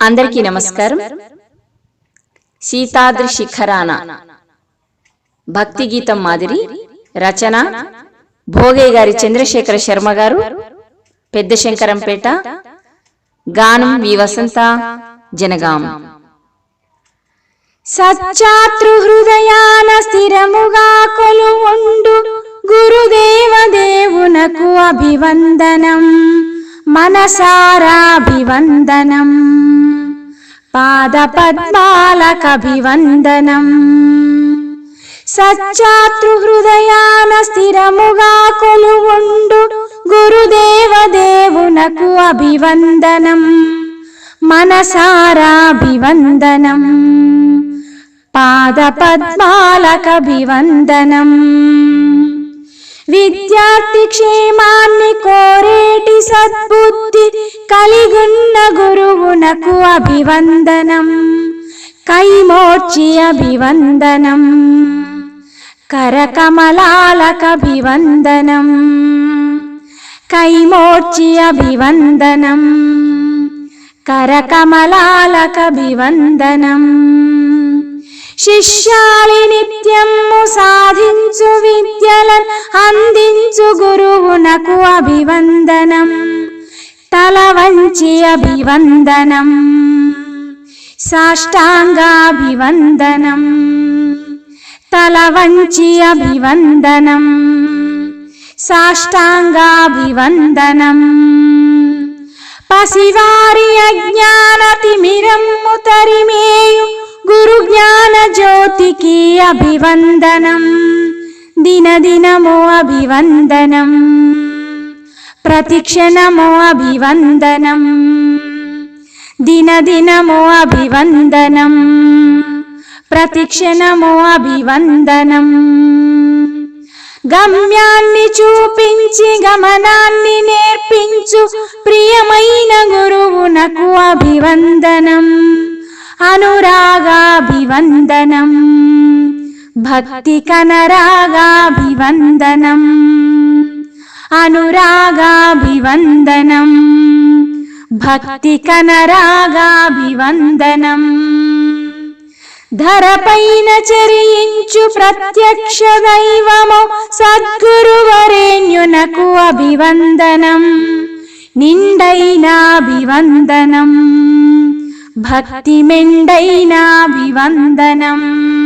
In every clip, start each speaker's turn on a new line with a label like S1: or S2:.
S1: అందరికీ నమస్కారం. సీతాద్రి శిఖరాన భక్తి గీతం మాదిరి. రచన భోగయ్య గారి చంద్రశేఖర శర్మ గారు పెద్ద శంకరంపేట గానం వి వసంత జనగాం. సచ్చాతృ హృదయాన స్థిరముగా కొలువుండు గురుదేవ దేవునకు అభివందనం మనసారాభివందనం. పాద పద్మాలకభివందనం సచ్చాతృ హృదయాన స్థిరముగా కొలువుండు గురుదేవదేవునకు అభివందనం. మనసారాభివందనం. పాద విద్య విద్యార్థి క్షేమాన్ని కోరేటి సద్బుద్ధి కలిగున్న గురువునకు అభివందనం. కైమోర్చి అభివందనం. కరకమలాలకభివందనం కైమోర్చి అభివందనం. కరకమలాలకభివందనం శిష్యాలి నిత్యము సాధ విద్యలన్ అందించు గురువునకు అభివందనం. తల వంచి అభివందనం. సాష్టాంగాభివందనం తల వంచి అభివందనం. సాష్టాంగాభివందనం పసివారి అజ్ఞానతిమిరమ్ము తరిమేయు. గురు జ్ఞాన జ్యోతికి అభివందనం. దినదినము అభివందనం ప్రతిక్షణము అభివందనం దినదినము అభివందనం ప్రతిక్షణము అభివందనం గమ్యాన్ని చూపించి గమనాన్ని నేర్పించు ప్రియమైన గురువునకు అభివందనం అనురాగాభివందనం భక్తి కనరాగాభివందనం. అనురాగాభివందనం. భక్తి కనరాగాభివందనం. ధరపైన చరించు ప్రత్యక్ష దైవము సద్గురువరేణ్యునకు అభివందనం. నిండైనాభివందనం. భక్తి మెండైనాభివందనం.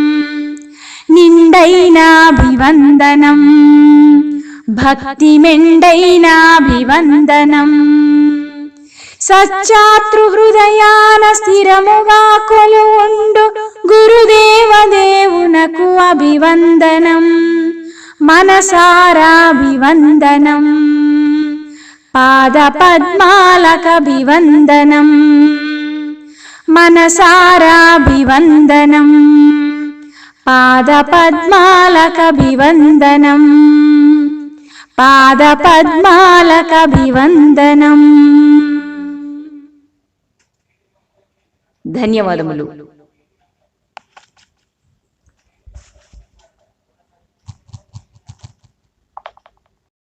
S1: మెండైనాభివందనం. భక్తి మెండైనాభివందనం. సచ్చాతృ హృదయాన స్థిరముగా కొలువుండు గురుదేవ దేవునకు అభివందనం. మనసారాభివందనం. పాద పద్మాలకభివందనం మనసారాభివందనం. పాద పద్మాలకభివందనం పాద పద్మాలకభివందనం ధన్యవాదములు.